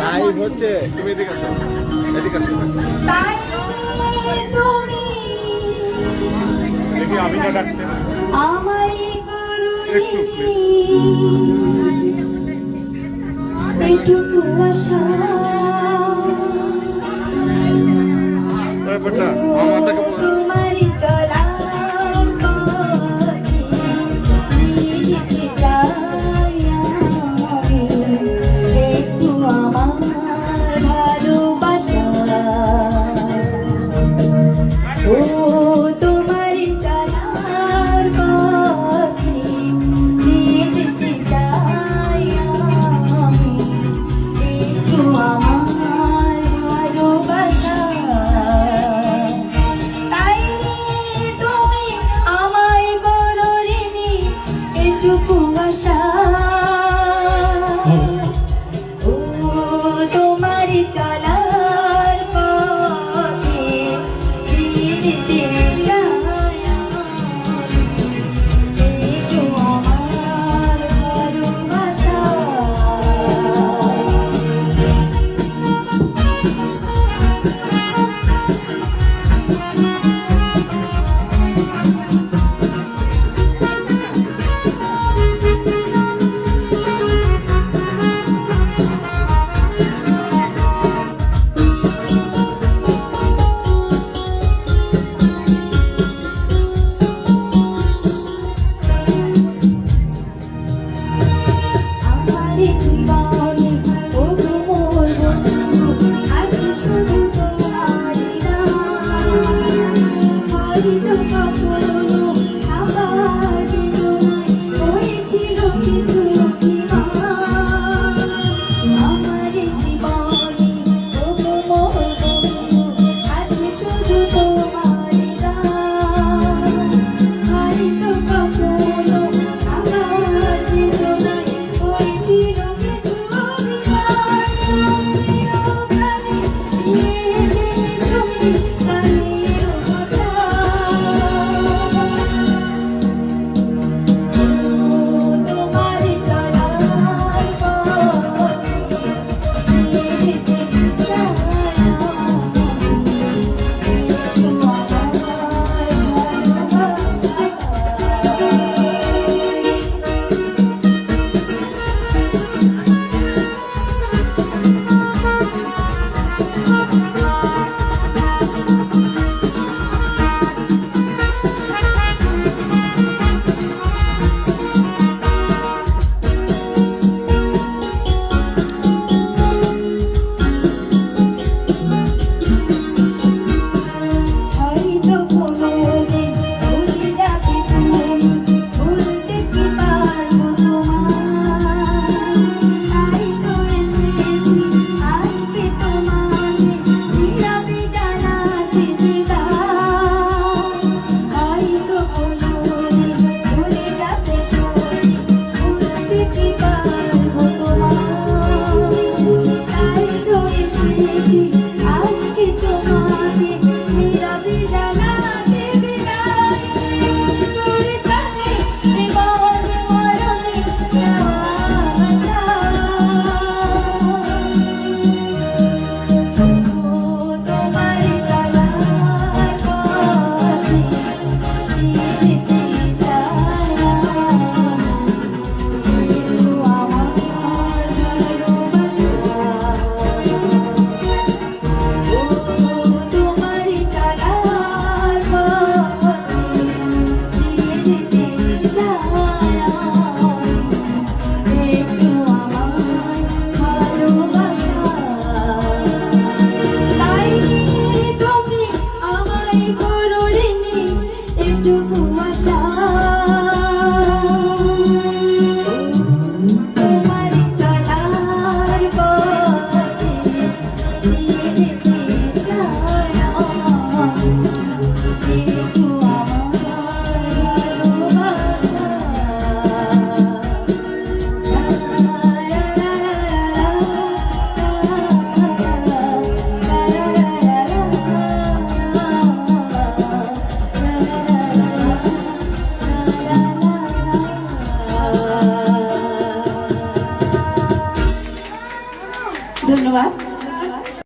Live হচ্ছে। তুমি এদিকে আসো। এদিকে আসো। দেখি আমি না ডাকছে। একটু আশা। বলো। Thank. Bye. ধন্যবাদ